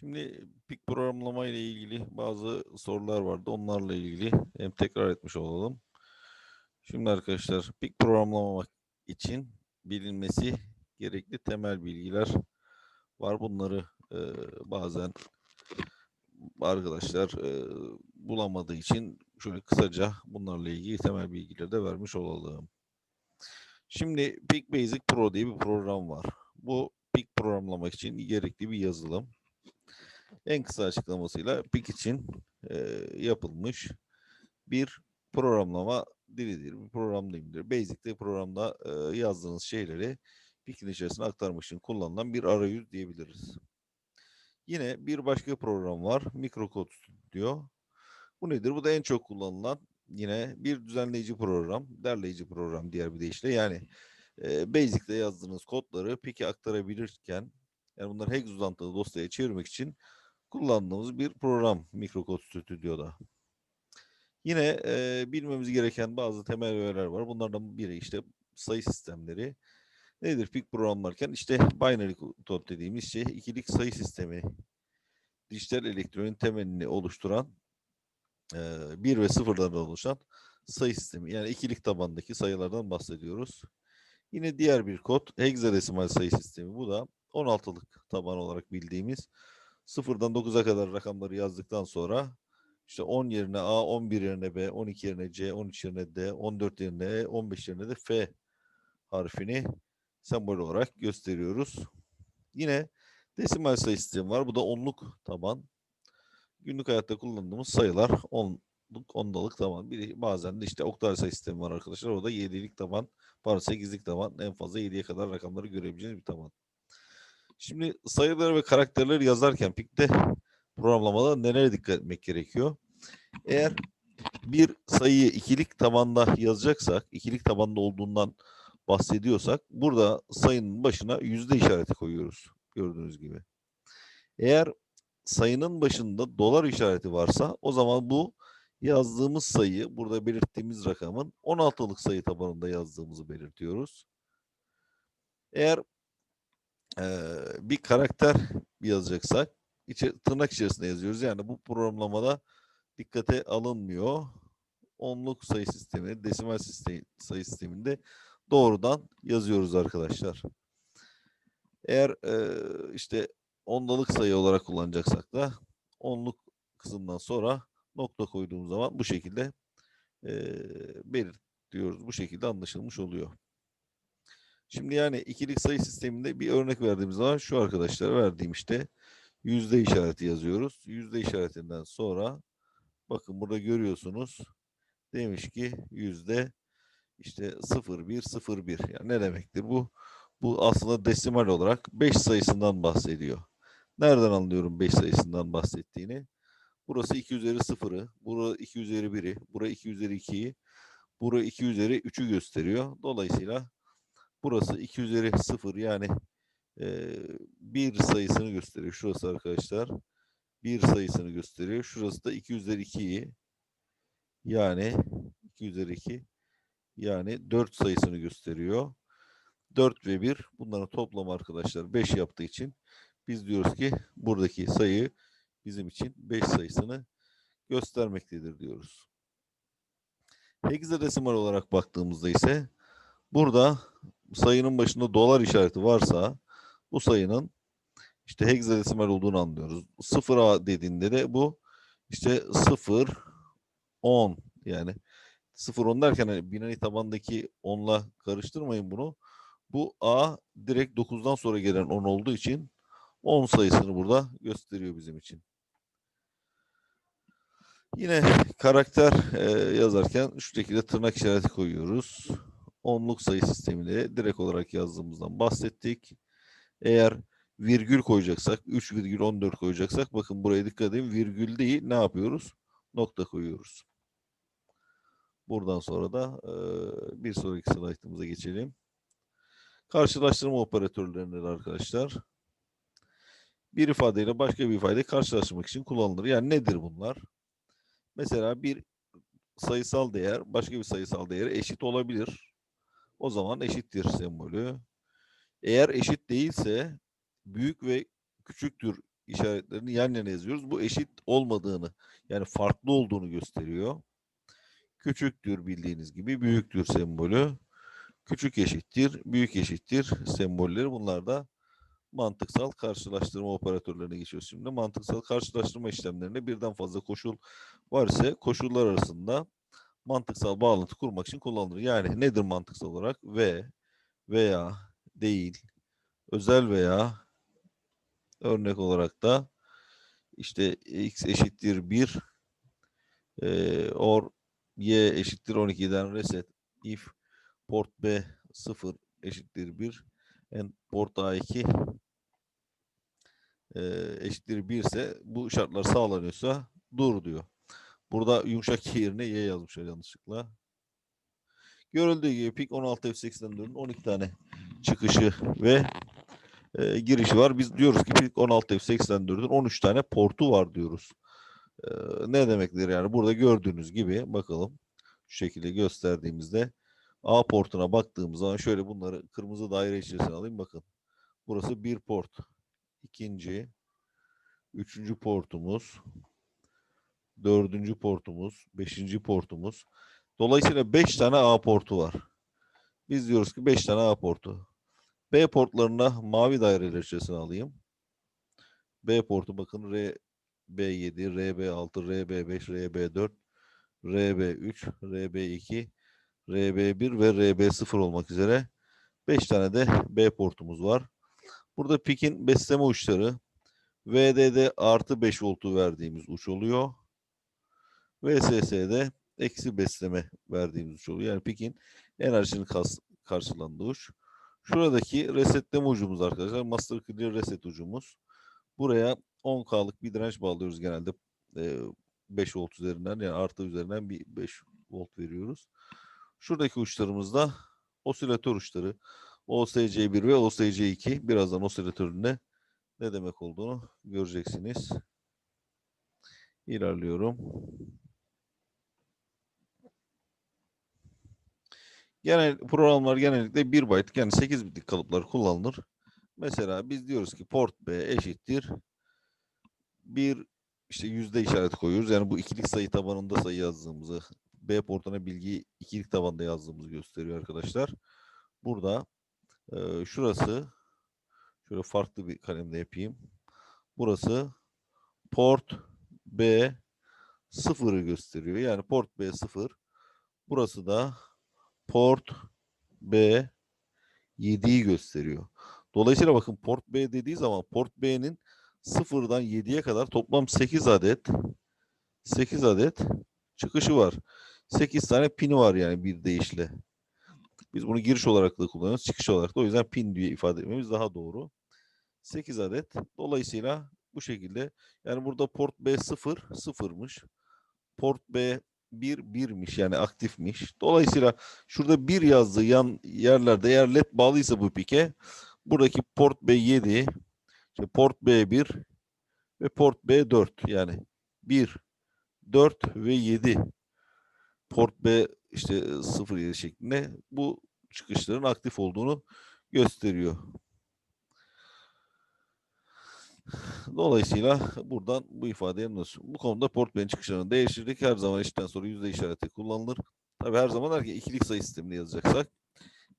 Şimdi pik programlama ile ilgili bazı sorular vardı. Onlarla ilgili hem tekrar etmiş olalım. Şimdi arkadaşlar pik programlamak için bilinmesi gerekli temel bilgiler var. Bunları e, bazen arkadaşlar e, bulamadığı için şöyle kısaca bunlarla ilgili temel bilgileri de vermiş olalım. Şimdi Pik Basic Pro diye bir program var. Bu pik programlamak için gerekli bir yazılım. En kısa açıklamasıyla Pik için e, yapılmış bir programlama dilidir, bir program dilimidir. Basic'te programda e, yazdığınız şeyleri Pik'in içerisine aktarmak için kullanılan bir arayüz diyebiliriz. Yine bir başka program var. Microcode Studio. Bu nedir? Bu da en çok kullanılan yine bir düzenleyici program, derleyici program diğer bir deyişle. Yani e, Basic'te yazdığınız kodları Pik'e aktarabilirken yani bunları hex uzantılı dosyaya çevirmek için kullandığımız bir program Microcode Studio'da. Yine e, bilmemiz gereken bazı temel öğeler var. Bunlardan biri işte sayı sistemleri. Nedir pik programlarken? İşte binary kod dediğimiz şey ikilik sayı sistemi. Dijital elektronin temelini oluşturan e, bir ve sıfırdan oluşan sayı sistemi. Yani ikilik tabandaki sayılardan bahsediyoruz. Yine diğer bir kod hexadesimal sayı sistemi. Bu da 16'lık taban olarak bildiğimiz sıfırdan 9'a kadar rakamları yazdıktan sonra işte 10 yerine A, 11 yerine B, 12 yerine C, 13 yerine D, 14 yerine E, 15 yerine de F harfini sembol olarak gösteriyoruz. Yine desimal sayı sistemi var. Bu da onluk taban. Günlük hayatta kullandığımız sayılar onluk, ondalık taban. Bir, bazen de işte oktav sayı sistemi var arkadaşlar. O da 7'lik taban, pardon 8'lik taban. En fazla 7'ye kadar rakamları görebileceğiniz bir taban. Şimdi sayıları ve karakterleri yazarken Pik'te programlamada nelere dikkat etmek gerekiyor? Eğer bir sayıyı ikilik tabanda yazacaksak, ikilik tabanda olduğundan bahsediyorsak burada sayının başına yüzde işareti koyuyoruz gördüğünüz gibi. Eğer sayının başında dolar işareti varsa o zaman bu yazdığımız sayı burada belirttiğimiz rakamın 16'lık sayı tabanında yazdığımızı belirtiyoruz. Eğer e, bir karakter yazacaksak içe, tırnak içerisinde yazıyoruz. Yani bu programlamada dikkate alınmıyor. Onluk sayı sistemi, desimal sistemi, sayı sisteminde doğrudan yazıyoruz arkadaşlar. Eğer e, işte ondalık sayı olarak kullanacaksak da onluk kısımdan sonra nokta koyduğumuz zaman bu şekilde e, belirtiyoruz. Bu şekilde anlaşılmış oluyor. Şimdi yani ikilik sayı sisteminde bir örnek verdiğimiz zaman şu arkadaşlar verdiğim işte yüzde işareti yazıyoruz. Yüzde işaretinden sonra bakın burada görüyorsunuz demiş ki yüzde işte 0101 yani ne demektir bu? Bu aslında desimal olarak 5 sayısından bahsediyor. Nereden anlıyorum 5 sayısından bahsettiğini? Burası 2 üzeri 0'ı, burası 2 üzeri 1'i, burası 2 üzeri 2'yi, burası 2 üzeri 3'ü gösteriyor. Dolayısıyla burası 2 üzeri 0 yani e, 1 sayısını gösteriyor. Şurası arkadaşlar 1 sayısını gösteriyor. Şurası da 2 üzeri 2'yi yani 2 üzeri 2 yani 4 sayısını gösteriyor. 4 ve 1 bunların toplamı arkadaşlar 5 yaptığı için biz diyoruz ki buradaki sayı bizim için 5 sayısını göstermektedir diyoruz. Hexadesimal olarak baktığımızda ise burada sayının başında dolar işareti varsa bu sayının işte hexadesimal olduğunu anlıyoruz. 0A dediğinde de bu işte 0 10 yani 0 10 derken hani binary tabandaki 10'la karıştırmayın bunu. Bu A direkt 9'dan sonra gelen 10 olduğu için 10 sayısını burada gösteriyor bizim için. Yine karakter e, yazarken şu şekilde tırnak işareti koyuyoruz. Onluk sayı sistemini direkt olarak yazdığımızdan bahsettik. Eğer virgül koyacaksak, 3,14 koyacaksak bakın buraya dikkat edin. Virgül değil ne yapıyoruz? Nokta koyuyoruz. Buradan sonra da e, bir sonraki slaytımıza geçelim. Karşılaştırma operatörlerinde arkadaşlar bir ifadeyle başka bir ifadeyi karşılaştırmak için kullanılır. Yani nedir bunlar? Mesela bir sayısal değer başka bir sayısal değere eşit olabilir. O zaman eşittir sembolü. Eğer eşit değilse büyük ve küçüktür işaretlerini yan yana yazıyoruz. Bu eşit olmadığını yani farklı olduğunu gösteriyor. Küçüktür bildiğiniz gibi büyüktür sembolü. Küçük eşittir, büyük eşittir sembolleri. Bunlar da mantıksal karşılaştırma operatörlerine geçiyoruz. Şimdi mantıksal karşılaştırma işlemlerinde birden fazla koşul var ise koşullar arasında mantıksal bağlantı kurmak için kullanılır. Yani nedir mantıksal olarak? Ve, veya, değil, özel veya örnek olarak da işte x eşittir 1 e, or y eşittir 12'den reset if port b 0 eşittir 1 and port a2 e, eşittir 1 ise bu şartlar sağlanıyorsa dur diyor. Burada yumuşak yerine y yazmışlar yanlışlıkla. Görüldüğü gibi PIK 16 F84'ün 12 tane çıkışı ve e, girişi var. Biz diyoruz ki PIK 16 F84'ün 13 tane portu var diyoruz. E, ne demektir yani? Burada gördüğünüz gibi bakalım şu şekilde gösterdiğimizde A portuna baktığımız zaman şöyle bunları kırmızı daire içerisine alayım bakın. Burası bir port. ikinci, üçüncü portumuz, dördüncü portumuz, beşinci portumuz. Dolayısıyla 5 tane A portu var. Biz diyoruz ki 5 tane A portu. B portlarına mavi daireler içerisine alayım. B portu bakın RB7, RB6, RB5, RB4, RB3, RB2, RB1 ve RB0 olmak üzere 5 tane de B portumuz var. Burada PIK'in besleme uçları VD'de artı 5 voltu verdiğimiz uç oluyor. VSS'de eksi besleme verdiğimiz uç oluyor. Yani PIK'in enerjinin karşılandığı uç. Şuradaki resetleme ucumuz arkadaşlar. Master Clear Reset ucumuz. Buraya 10K'lık bir direnç bağlıyoruz genelde. E, 5 volt üzerinden yani artı üzerinden bir 5 volt veriyoruz. Şuradaki uçlarımızda osilatör uçları. OSC1 ve OSC2. Birazdan osilatöründe ne demek olduğunu göreceksiniz. İlerliyorum. Genel programlar genellikle 1 byte yani 8 bitlik kalıplar kullanılır. Mesela biz diyoruz ki port B eşittir bir işte yüzde işareti koyuyoruz. Yani bu ikilik sayı tabanında sayı yazdığımızı B portuna bilgiyi ikilik tabanda yazdığımızı gösteriyor arkadaşlar. Burada e, şurası şöyle farklı bir kalemde yapayım. Burası port B 0'ı gösteriyor. Yani port B 0. Burası da port B 7'yi gösteriyor. Dolayısıyla bakın port B dediği zaman port B'nin 0'dan 7'ye kadar toplam 8 adet 8 adet çıkışı var. 8 tane pini var yani bir deyişle. Biz bunu giriş olarak da kullanıyoruz, çıkış olarak da. O yüzden pin diye ifade etmemiz daha doğru. 8 adet. Dolayısıyla bu şekilde yani burada port B 0 sıfırmış. Port B 1 1'miş yani aktifmiş. Dolayısıyla şurada 1 yazdığı yan yerlerde eğer led bağlıysa bu pike buradaki port B7 işte port B1 ve port B4 yani 1 4 ve 7 port B işte 07 şeklinde bu çıkışların aktif olduğunu gösteriyor. Dolayısıyla buradan bu ifadeye nasıl? Bu konuda port B'nin çıkışlarını değiştirdik. Her zaman eşitten sonra yüzde işareti kullanılır. Tabi her zaman derken ikilik sayı sistemini yazacaksak.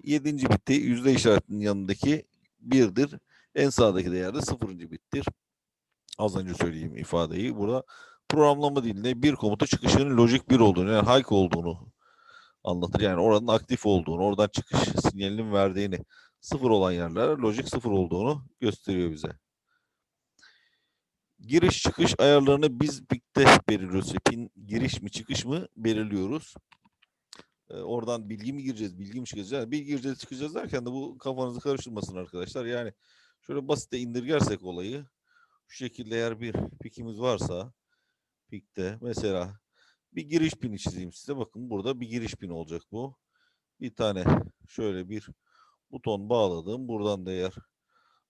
Yedinci bitti. Yüzde işaretinin yanındaki birdir. En sağdaki değer de sıfırıncı bittir. Az önce söyleyeyim ifadeyi. Burada programlama dilinde bir komuta çıkışının lojik bir olduğunu yani hike olduğunu anlatır. Yani oranın aktif olduğunu, oradan çıkış sinyalinin verdiğini, sıfır olan yerler lojik sıfır olduğunu gösteriyor bize. Giriş çıkış ayarlarını biz birlikte belirliyoruz. Pin giriş mi çıkış mı belirliyoruz. Ee, oradan bilgi mi gireceğiz, bilgi mi çıkacağız? Yani bilgi gireceğiz, çıkacağız derken de bu kafanızı karıştırmasın arkadaşlar. Yani şöyle basit de indirgersek olayı şu şekilde eğer bir pikimiz varsa pikte mesela bir giriş pini çizeyim size. Bakın burada bir giriş pini olacak bu. Bir tane şöyle bir buton bağladım. Buradan da eğer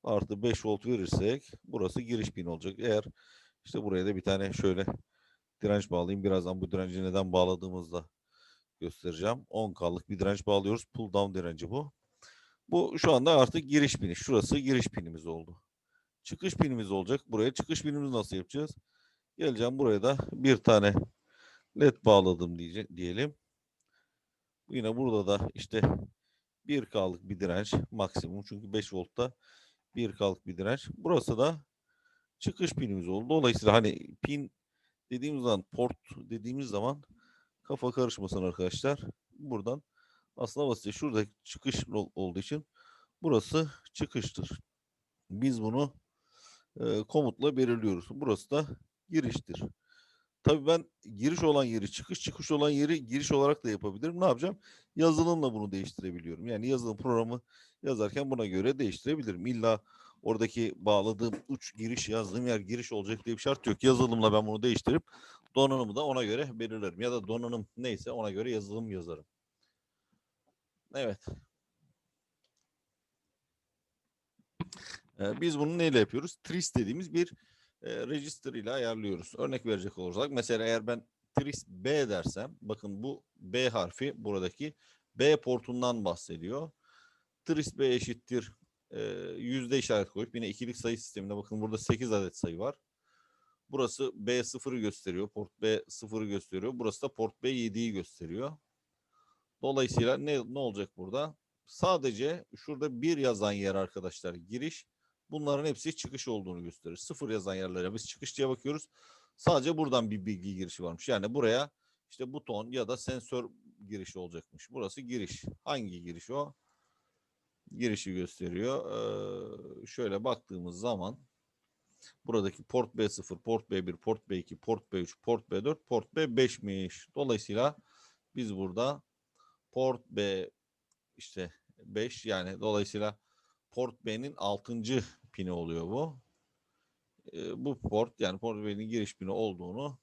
artı 5 volt verirsek burası giriş pin olacak. Eğer işte buraya da bir tane şöyle direnç bağlayayım. Birazdan bu direnci neden bağladığımızda göstereceğim. 10K'lık bir direnç bağlıyoruz. Pull down direnci bu. Bu şu anda artık giriş pini. Şurası giriş pinimiz oldu. çıkış pinimiz olacak. Buraya çıkış pinimizi nasıl yapacağız? Geleceğim buraya da bir tane led bağladım diyecek, diyelim. Yine burada da işte 1K'lık bir direnç maksimum. Çünkü 5 voltta 1K'lık bir direnç. Burası da çıkış pinimiz oldu. Dolayısıyla hani pin dediğimiz zaman port dediğimiz zaman kafa karışmasın arkadaşlar. Buradan aslında basit. Şurada çıkış ol- olduğu için burası çıkıştır. Biz bunu e, komutla belirliyoruz. Burası da giriştir. Tabii ben giriş olan yeri çıkış, çıkış olan yeri giriş olarak da yapabilirim. Ne yapacağım? Yazılımla bunu değiştirebiliyorum. Yani yazılım programı yazarken buna göre değiştirebilirim. İlla oradaki bağladığım uç giriş yazdığım yer giriş olacak diye bir şart yok. Yazılımla ben bunu değiştirip donanımı da ona göre belirlerim. Ya da donanım neyse ona göre yazılım yazarım. Evet. Ee, biz bunu neyle yapıyoruz? Tris dediğimiz bir e, register ile ayarlıyoruz. Örnek verecek olursak mesela eğer ben tris B dersem bakın bu B harfi buradaki B portundan bahsediyor. Tris B eşittir e, yüzde işaret koyup yine ikilik sayı sisteminde bakın burada 8 adet sayı var. Burası B0'ı gösteriyor. Port B0'ı gösteriyor. Burası da port B7'yi gösteriyor. Dolayısıyla ne, ne olacak burada? Sadece şurada bir yazan yer arkadaşlar giriş. Bunların hepsi çıkış olduğunu gösterir. Sıfır yazan yerlere biz çıkış diye bakıyoruz. Sadece buradan bir bilgi girişi varmış. Yani buraya işte buton ya da sensör girişi olacakmış. Burası giriş. Hangi giriş o? Girişi gösteriyor. Ee, şöyle baktığımız zaman buradaki port B0, port B1, port B2, port B3, port B4, port B5'miş. Dolayısıyla biz burada port B işte 5 yani dolayısıyla port B'nin 6. pini oluyor bu. E, bu port yani port B'nin giriş pini olduğunu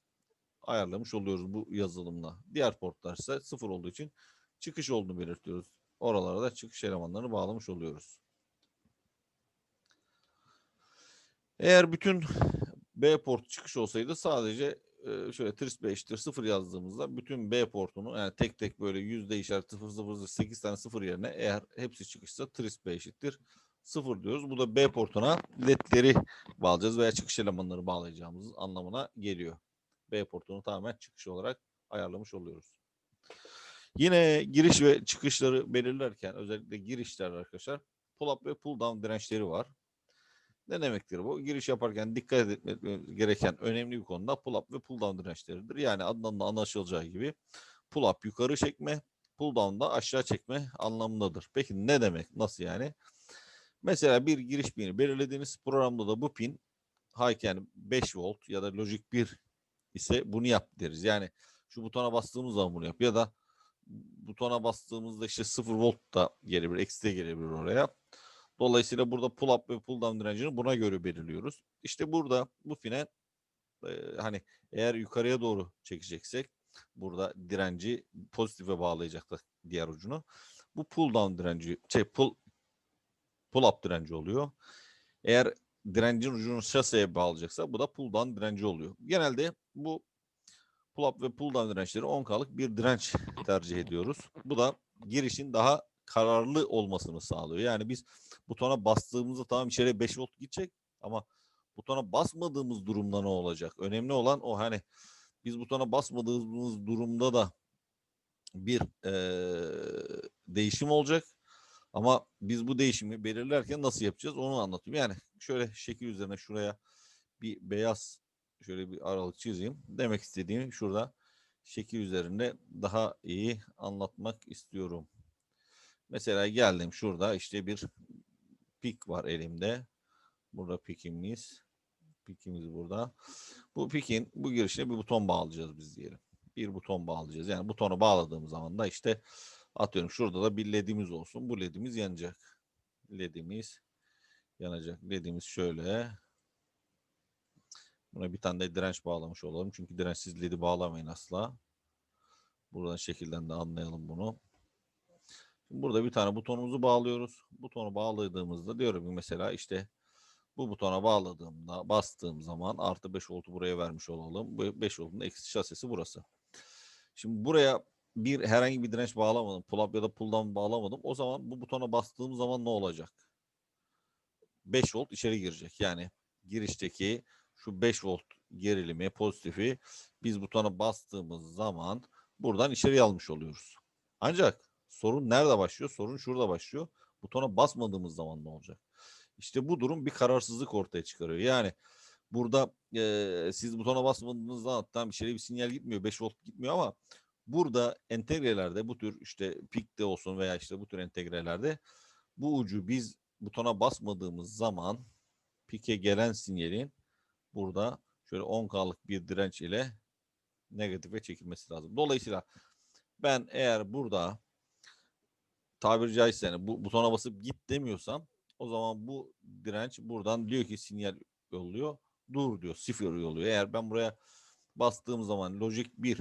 ayarlamış oluyoruz bu yazılımla. Diğer portlar ise sıfır olduğu için çıkış olduğunu belirtiyoruz. Oralara da çıkış elemanlarını bağlamış oluyoruz. Eğer bütün B portu çıkış olsaydı sadece e, şöyle tris B eşittir 0 yazdığımızda bütün B portunu yani tek tek böyle yüzde işaret 0 0 8 tane 0 yerine eğer hepsi çıkışsa tris B eşittir 0 diyoruz. Bu da B portuna ledleri bağlayacağız veya çıkış elemanları bağlayacağımız anlamına geliyor. B portunu tamamen çıkış olarak ayarlamış oluyoruz. Yine giriş ve çıkışları belirlerken özellikle girişler arkadaşlar pull up ve pull down dirençleri var. Ne demektir bu? Giriş yaparken dikkat etmemiz gereken önemli bir konuda pull up ve pull down dirençleridir. Yani adından da anlaşılacağı gibi pull up yukarı çekme, pull down da aşağı çekme anlamındadır. Peki ne demek? Nasıl yani? Mesela bir giriş pini belirlediğiniz programda da bu pin yani 5 volt ya da logic 1 ise bunu yap deriz. Yani şu butona bastığımız zaman bunu yap ya da butona bastığımızda işte 0 volt da gelebilir, eksi de gelebilir oraya. Dolayısıyla burada pull up ve pull down direncini buna göre belirliyoruz. İşte burada bu pine e, hani eğer yukarıya doğru çekeceksek burada direnci pozitife bağlayacaktık diğer ucunu. Bu pull down direnci şey pull pull up direnci oluyor. Eğer direncin ucunu şaseye bağlayacaksa bu da pull down direnci oluyor. Genelde bu pull up ve pull down dirençleri 10K'lık bir direnç tercih ediyoruz. Bu da girişin daha kararlı olmasını sağlıyor. Yani biz butona bastığımızda tamam içeriye 5 volt gidecek ama butona basmadığımız durumda ne olacak? Önemli olan o hani biz butona basmadığımız durumda da bir e, değişim olacak. Ama biz bu değişimi belirlerken nasıl yapacağız onu anlatıyorum. Yani şöyle şekil üzerine şuraya bir beyaz şöyle bir aralık çizeyim. Demek istediğim şurada şekil üzerinde daha iyi anlatmak istiyorum. Mesela geldim şurada işte bir pik var elimde. Burada pikimiz. Pikimiz burada. Bu pikin bu girişine bir buton bağlayacağız biz diyelim. Bir buton bağlayacağız. Yani butonu bağladığımız zaman da işte atıyorum şurada da bir ledimiz olsun. Bu ledimiz yanacak. Ledimiz yanacak. Ledimiz şöyle. Buna bir tane de direnç bağlamış olalım. Çünkü dirençsiz ledi bağlamayın asla. Buradan şekilden de anlayalım bunu. Şimdi burada bir tane butonumuzu bağlıyoruz. Butonu bağladığımızda diyorum ki mesela işte bu butona bağladığımda bastığım zaman artı 5 voltu buraya vermiş olalım. Bu 5 voltun eksi şasisi burası. Şimdi buraya bir herhangi bir direnç bağlamadım. Pull up ya da pull down bağlamadım. O zaman bu butona bastığım zaman ne olacak? 5 volt içeri girecek. Yani girişteki şu 5 volt gerilimi pozitifi biz butona bastığımız zaman buradan içeri almış oluyoruz. Ancak sorun nerede başlıyor? Sorun şurada başlıyor. Butona basmadığımız zaman ne olacak? İşte bu durum bir kararsızlık ortaya çıkarıyor. Yani burada e, siz butona basmadığınız zaman tam içeri bir sinyal gitmiyor. 5 volt gitmiyor ama burada entegrelerde bu tür işte pikte olsun veya işte bu tür entegrelerde bu ucu biz butona basmadığımız zaman pike gelen sinyalin burada şöyle 10K'lık bir direnç ile negatife çekilmesi lazım. Dolayısıyla ben eğer burada tabiri caizse yani bu butona basıp git demiyorsam o zaman bu direnç buradan diyor ki sinyal yolluyor. Dur diyor. Sıfır yolluyor. Eğer ben buraya bastığım zaman Logic 1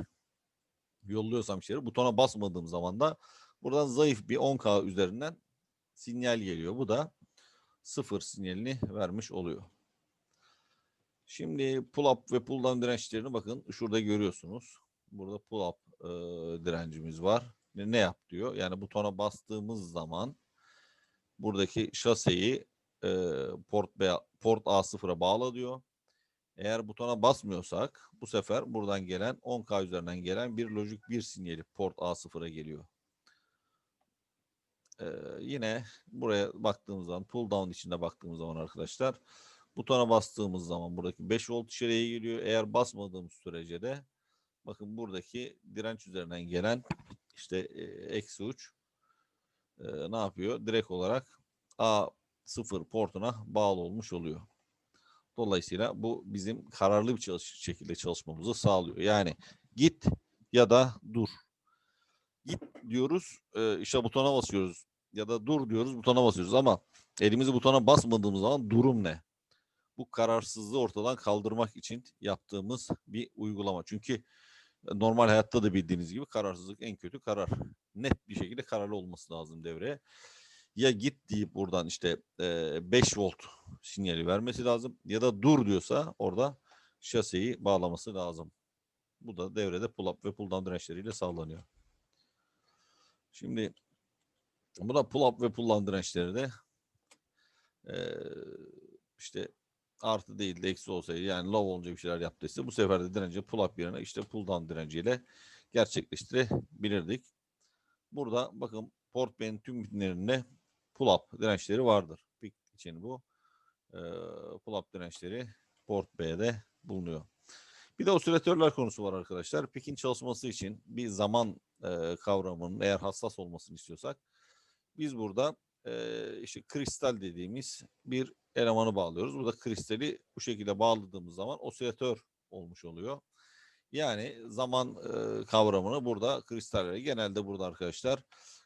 yolluyorsam içeri butona basmadığım zaman da buradan zayıf bir 10K üzerinden sinyal geliyor. Bu da sıfır sinyalini vermiş oluyor. Şimdi pull up ve pull down dirençlerini bakın şurada görüyorsunuz. Burada pull up e, direncimiz var. Ne, ne yap diyor? Yani butona bastığımız zaman buradaki şaseyi e, port port A0'a bağla diyor. Eğer butona basmıyorsak bu sefer buradan gelen 10K üzerinden gelen bir Logic 1 sinyali port A0'a geliyor. Ee, yine buraya baktığımız zaman pull down içinde baktığımız zaman arkadaşlar butona bastığımız zaman buradaki 5 volt içeriye geliyor. Eğer basmadığımız sürece de bakın buradaki direnç üzerinden gelen işte e, eksi uç e, ne yapıyor? Direkt olarak A0 portuna bağlı olmuş oluyor. Dolayısıyla bu bizim kararlı bir çalış şekilde çalışmamızı sağlıyor. Yani git ya da dur. Git diyoruz, e, işte butona basıyoruz ya da dur diyoruz, butona basıyoruz ama elimizi butona basmadığımız zaman durum ne? Bu kararsızlığı ortadan kaldırmak için yaptığımız bir uygulama. Çünkü normal hayatta da bildiğiniz gibi kararsızlık en kötü karar. Net bir şekilde kararlı olması lazım devreye ya git deyip buradan işte e, 5 volt sinyali vermesi lazım ya da dur diyorsa orada şaseyi bağlaması lazım. Bu da devrede pull up ve pull down dirençleriyle sağlanıyor. Şimdi bu da pull up ve pull down dirençleri de e, işte artı değil de eksi olsaydı yani low olunca bir şeyler yaptıysa bu sefer de direnci pull up yerine işte pull down direnciyle gerçekleştirebilirdik. Burada bakın port B'nin tüm bütünlerinde pull-up dirençleri vardır. Pik için bu e, pull-up dirençleri port B'de bulunuyor. Bir de osilatörler konusu var arkadaşlar. Pikin çalışması için bir zaman e, kavramının eğer hassas olmasını istiyorsak biz burada e, işte kristal dediğimiz bir elemanı bağlıyoruz. Burada kristali bu şekilde bağladığımız zaman osilatör olmuş oluyor. Yani zaman e, kavramını burada kristallere genelde burada arkadaşlar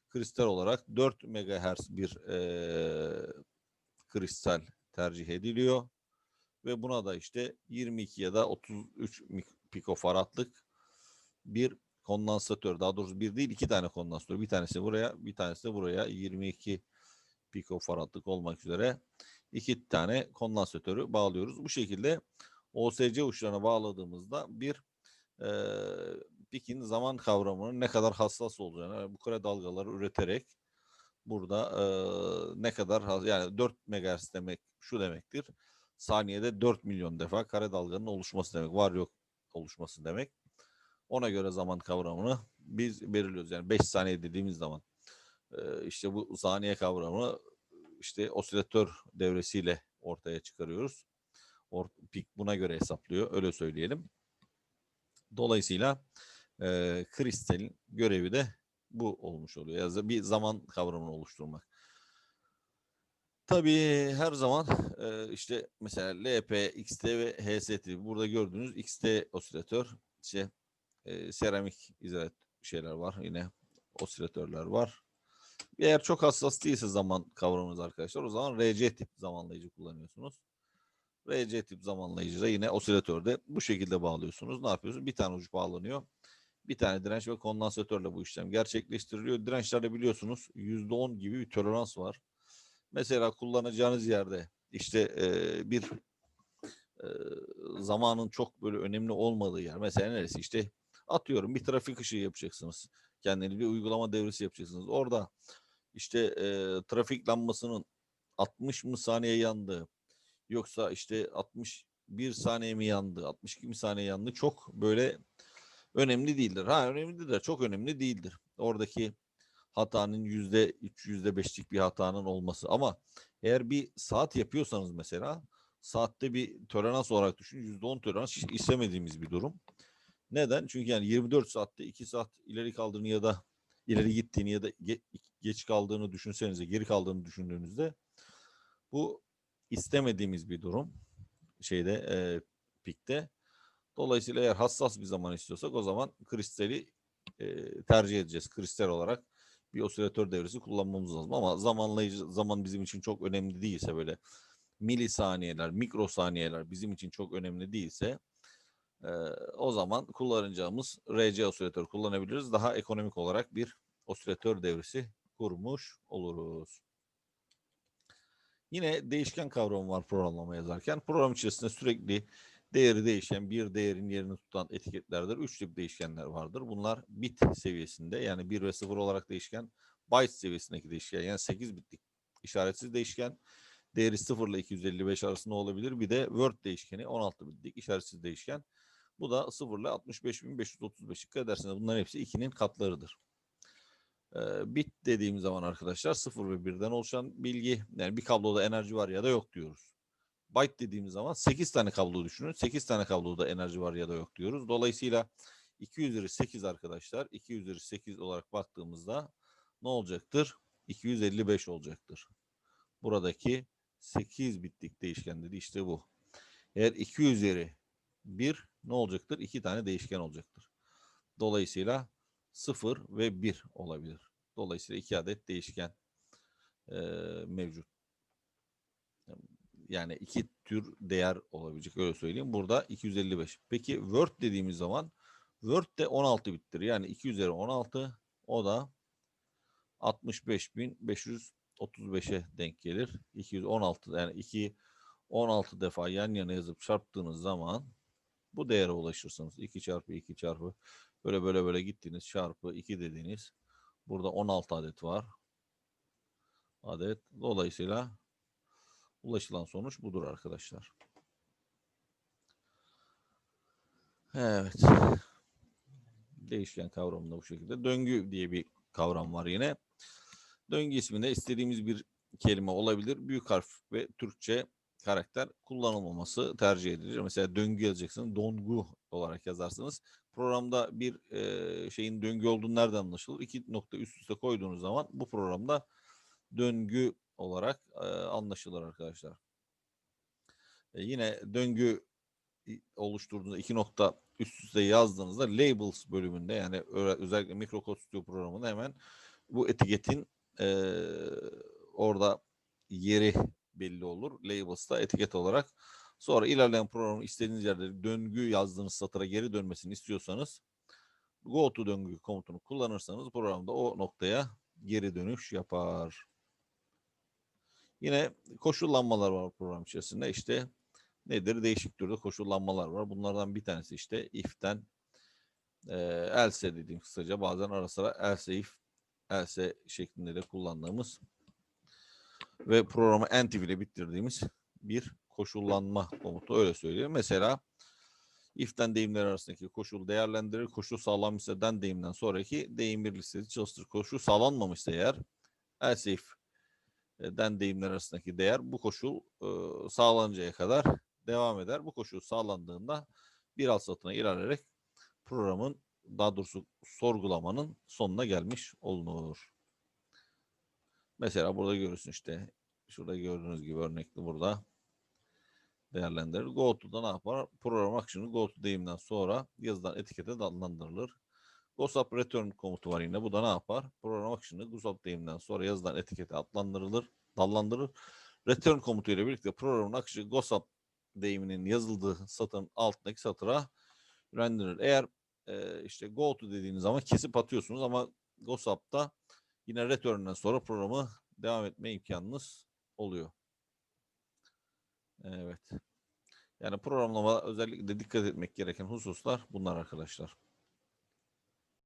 kristal olarak 4 MHz bir e, kristal tercih ediliyor. Ve buna da işte 22 ya da 33 pikofaradlık bir kondansatör daha doğrusu bir değil iki tane kondansatör bir tanesi buraya bir tanesi de buraya 22 pikofaradlık olmak üzere iki tane kondansatörü bağlıyoruz. Bu şekilde OSC uçlarına bağladığımızda bir e, pikin zaman kavramının ne kadar hassas olacağını bu kare dalgaları üreterek burada e, ne kadar yani 4 MHz demek şu demektir. Saniyede 4 milyon defa kare dalganın oluşması demek. Var yok oluşması demek. Ona göre zaman kavramını biz belirliyoruz. Yani 5 saniye dediğimiz zaman e, işte bu saniye kavramını işte osilatör devresiyle ortaya çıkarıyoruz. Or, pik buna göre hesaplıyor. Öyle söyleyelim. Dolayısıyla e, kristalin görevi de bu olmuş oluyor. Yani bir zaman kavramını oluşturmak. Tabii her zaman e, işte mesela LP, XT ve HST burada gördüğünüz XT osilatör işte e, seramik izolat şeyler var yine osilatörler var. Eğer çok hassas değilse zaman kavramınız arkadaşlar o zaman RC tip zamanlayıcı kullanıyorsunuz. RC tip zamanlayıcıda yine osilatörde bu şekilde bağlıyorsunuz. Ne yapıyorsunuz? Bir tane uç bağlanıyor. Bir tane direnç ve kondansatörle bu işlem gerçekleştiriliyor. Dirençlerde biliyorsunuz %10 gibi bir tolerans var. Mesela kullanacağınız yerde işte e, bir e, zamanın çok böyle önemli olmadığı yer. Mesela neresi? İşte atıyorum bir trafik ışığı yapacaksınız. Kendiniz bir uygulama devresi yapacaksınız. Orada işte e, trafik lambasının 60 mı saniye yandı yoksa işte 61 saniye mi yandı 62 mi saniye yandı çok böyle önemli değildir. Ha önemlidir de çok önemli değildir. Oradaki hatanın yüzde üç, yüzde beşlik bir hatanın olması. Ama eğer bir saat yapıyorsanız mesela saatte bir tolerans olarak düşün. Yüzde on tolerans hiç istemediğimiz bir durum. Neden? Çünkü yani 24 saatte 2 saat ileri kaldığını ya da ileri gittiğini ya da ge- geç kaldığını düşünsenize, geri kaldığını düşündüğünüzde bu istemediğimiz bir durum şeyde e, pikte. Dolayısıyla eğer hassas bir zaman istiyorsak o zaman kristali e, tercih edeceğiz. Kristal olarak bir osilatör devresi kullanmamız lazım. Ama zamanlayıcı zaman bizim için çok önemli değilse böyle milisaniyeler, mikrosaniyeler bizim için çok önemli değilse e, o zaman kullanacağımız RC osilatör kullanabiliriz. Daha ekonomik olarak bir osilatör devresi kurmuş oluruz. Yine değişken kavramı var programlama yazarken. Program içerisinde sürekli değeri değişen bir değerin yerini tutan etiketlerdir. Üç tip değişkenler vardır. Bunlar bit seviyesinde yani 1 ve 0 olarak değişken, byte seviyesindeki değişken yani 8 bitlik işaretsiz değişken, değeri 0 ile 255 arasında olabilir. Bir de word değişkeni 16 bitlik işaretsiz değişken. Bu da 0 ile 65.535 dikkat ederseniz bunların hepsi 2'nin katlarıdır. Ee, bit dediğim zaman arkadaşlar 0 ve 1'den oluşan bilgi. Yani bir kabloda enerji var ya da yok diyoruz. Byte dediğimiz zaman 8 tane kablo düşünün. 8 tane kabloda enerji var ya da yok diyoruz. Dolayısıyla 2 üzeri 8 arkadaşlar 2 üzeri 8 olarak baktığımızda ne olacaktır? 255 olacaktır. Buradaki 8 bitlik değişken dedi işte bu. Eğer 2 üzeri 1 ne olacaktır? 2 tane değişken olacaktır. Dolayısıyla 0 ve 1 olabilir. Dolayısıyla 2 adet değişken e, mevcut. Yani iki tür değer olabilecek öyle söyleyeyim. Burada 255. Peki Word dediğimiz zaman Word de 16 bittir. Yani 2 üzeri 16 o da 65.535'e denk gelir. 216 yani 2 16 defa yan yana yazıp çarptığınız zaman bu değere ulaşırsınız. 2 çarpı 2 çarpı böyle böyle böyle gittiniz çarpı 2 dediğiniz burada 16 adet var. Adet. Dolayısıyla ulaşılan sonuç budur arkadaşlar. Evet. Değişken kavramında bu şekilde. Döngü diye bir kavram var yine. Döngü isminde istediğimiz bir kelime olabilir. Büyük harf ve Türkçe karakter kullanılmaması tercih edilir. Mesela döngü yazacaksınız. Dongu olarak yazarsınız. Programda bir e, şeyin döngü olduğunu nereden anlaşılır? İki nokta üst üste koyduğunuz zaman bu programda döngü olarak e, anlaşılır arkadaşlar. E, yine döngü oluşturduğunuzda iki nokta üst üste yazdığınızda labels bölümünde yani özellikle mikrokod stüdyo programında hemen bu etiketin e, orada yeri belli olur. Labels'ta etiket olarak. Sonra ilerleyen programın istediğiniz yerde döngü yazdığınız satıra geri dönmesini istiyorsanız go to döngü komutunu kullanırsanız programda o noktaya geri dönüş yapar. Yine koşullanmalar var program içerisinde. İşte nedir? Değişik türde koşullanmalar var. Bunlardan bir tanesi işte if'ten e, else dediğim kısaca bazen ara sıra else if else şeklinde de kullandığımız ve programı entiv ile bitirdiğimiz bir koşullanma komutu öyle söyleyeyim. Mesela if'ten deyimler arasındaki koşul değerlendirir. Koşul sağlanmışsa den deyimden sonraki deyim bir listesi çalıştırır. Koşul sağlanmamışsa eğer else if den deyimler arasındaki değer bu koşul sağlanıncaya kadar devam eder. Bu koşul sağlandığında bir alt satına ilerleyerek programın daha doğrusu sorgulamanın sonuna gelmiş olunur. Mesela burada görürsün işte şurada gördüğünüz gibi örnekli burada değerlendirir. Go to'da ne yapar? Program action'ı go to deyimden sonra yazılan etikete dallandırılır. GoSap return komutu var yine. Bu da ne yapar? Program action'ı GoSap deyimden sonra yazılan etikete adlandırılır, dallandırır. Return komutu ile birlikte programın akışı GoSap deyiminin yazıldığı satırın altındaki satıra yönlendirir. Eğer e, işte go to dediğiniz zaman kesip atıyorsunuz ama GoSap'ta yine return'den sonra programı devam etme imkanınız oluyor. Evet. Yani programlama özellikle dikkat etmek gereken hususlar bunlar arkadaşlar.